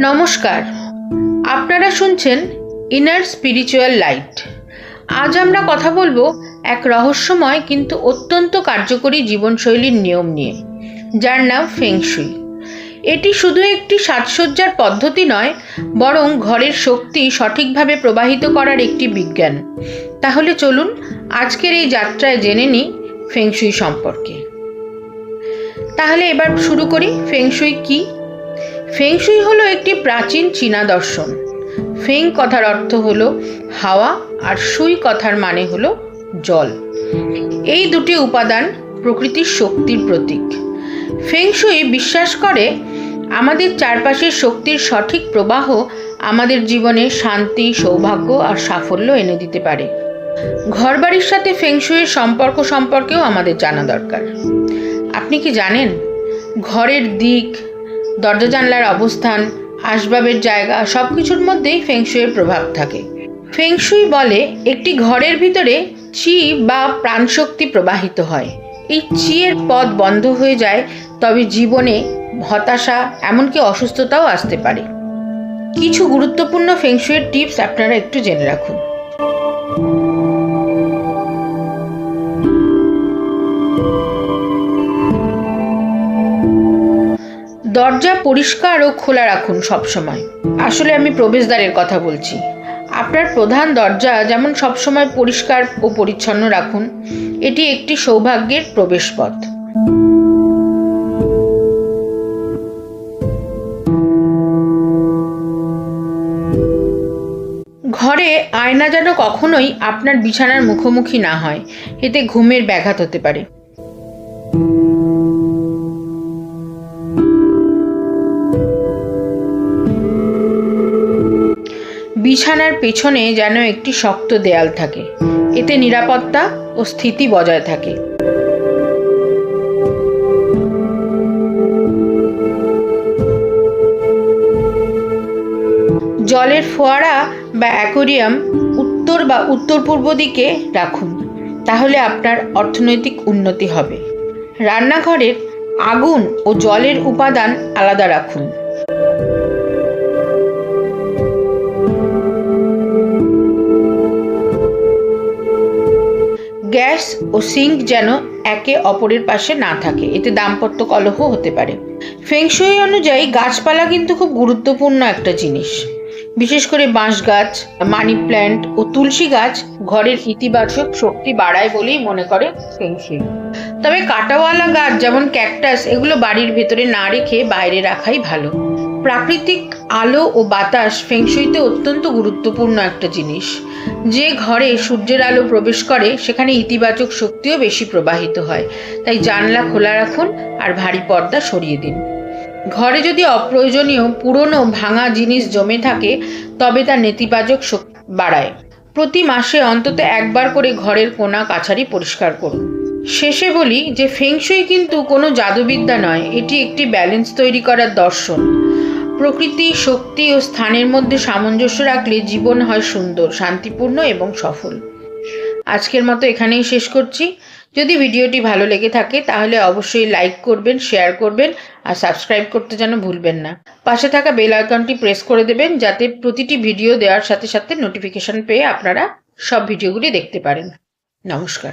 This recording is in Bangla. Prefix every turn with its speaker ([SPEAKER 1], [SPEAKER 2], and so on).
[SPEAKER 1] নমস্কার। আপনারা শুনছেন ইনার স্পিরিচুয়াল লাইট আজ আমরা কথা বলব এক রহস্যময় কিন্তু অত্যন্ত কার্যকরী জীবনশৈলীর নিয়ম নিয়ে, যার নাম ফেংশুই এটি শুধু একটি সাজসজ্জার পদ্ধতি নয়, বরং ঘরের শক্তি সঠিকভাবে প্রবাহিত করার একটি বিজ্ঞান। তাহলে চলুন আজকের এই যাত্রায় জেনে নিই ফেংশুই সম্পর্কে। তাহলে এবার শুরু করি ফেংশুই কি ফেংশুই হলো একটি প্রাচীন চীনা দর্শন। ফেং কথার অর্থ হলো হাওয়া আর সুই কথার মানে হলো জল। এই দুটি উপাদান প্রকৃতির শক্তির প্রতীক। ফেংশুই বিশ্বাস করে আমাদের চারপাশের শক্তির সঠিক প্রবাহ আমাদের জীবনে শান্তি, সৌভাগ্য আর সাফল্য এনে দিতে পারে। ঘরবাড়ির সাথে ফেংশুইয়ের সম্পর্ক সম্পর্কেও আমাদের জানা দরকার। আপনি কি জানেন? ঘরের দিক দরজা জানলার অবস্থান, আসবাবের জায়গা সব কিছুর মধ্যেই ফেংশুইয়ের প্রভাব থাকে। ফেংশুই বলে একটি ঘরের ভিতরে চি বা প্রাণশক্তি প্রবাহিত হয়। এই চিয়ের পথ বন্ধ হয়ে যায়, তবে জীবনে হতাশা, এমনকি অসুস্থতাও আসতে পারে। কিছু গুরুত্বপূর্ণ ফেংশুইয়ের টিপস আপনারা একটু জেনে রাখুন। দরজা পরিষ্কার ও খোলা রাখুন সবসময়। আসলে আমি প্রবেশদ্বারের কথা বলছি। আপনার প্রধান দরজা যেমন সবসময় পরিষ্কার ও পরিচ্ছন্ন রাখুন, এটি একটি সৌভাগ্যের প্রবেশপথ। ঘরে আয়না যেন কখনোই আপনার বিছানার মুখোমুখি না হয়, এতে ঘুমের ব্যাঘাত হতে পারে। বিছানার পেছনে যেন একটি শক্ত দেয়াল থাকে। এতে নিরাপত্তা ও স্থিতি বজায় থাকে। জলের ফোয়ারা বা অ্যাকোরিয়াম উত্তর বা উত্তর পূর্ব দিকে রাখুন, তাহলে আপনার অর্থনৈতিক উন্নতি হবে। রান্নাঘরের আগুন ও জলের উপাদান আলাদা রাখুন। গ্যাস ও সিঙ্ক যেন একে অপরের পাশে না থাকে। এতে দাম্পত্য কলহ হতে পারে। ফেংশুই অনুযায়ী গাছপালা কিন্তু খুব গুরুত্বপূর্ণ একটা জিনিস। বিশেষ করে বাঁশ গাছ, মানি প্ল্যান্ট ও তুলসী গাছ ঘরের ইতিবাচক শক্তি বাড়ায় বলেই মনে করে ফেংশুই তবে কাটাওয়ালা গাছ যেমন ক্যাকটাস, এগুলো বাড়ির ভেতরে না রেখে বাইরে রাখাই ভালো। প্রাকৃতিক আলো ও বাতাস ফেংশুইতে অত্যন্ত গুরুত্বপূর্ণ একটা জিনিস। যে ঘরে সূর্যের আলো প্রবেশ করে, সেখানে ইতিবাচক শক্তিও বেশি প্রবাহিত হয়। তাই জানলা খোলা রাখুন আর ভারী পর্দা সরিয়ে দিন। ঘরে যদি অপ্রয়োজনীয় পুরনো ভাঙা জিনিস জমে থাকে, তবে তা নেতিবাচক শক্তি বাড়ায়। প্রতি মাসে অন্তত একবার করে ঘরের কোনা কাছারি পরিষ্কার করুন। শেষে বলি যে ফেংশুই কিন্তু কোনো জাদুবিদ্যা নয়, এটি একটি ব্যালেন্স তৈরি করার দর্শন। প্রকৃতি, শক্তি ও স্থানের মধ্যে সামঞ্জস্য রাখলে জীবন হয় সুন্দর, শান্তিপূর্ণ এবং সফল। আজকের মতো এখানেই শেষ করছি। যদি ভিডিওটি ভালো লেগে থাকে, তাহলে অবশ্যই লাইক করবেন, শেয়ার করবেন আর সাবস্ক্রাইব করতে যেন ভুলবেন না। পাশে থাকা বেল আইকনটি প্রেস করে দেবেন, যাতে প্রতিটি ভিডিও দেওয়ার সাথে সাথে নোটিফিকেশন পেয়ে আপনারা সব ভিডিওগুলি দেখতে পারেন। নমস্কার।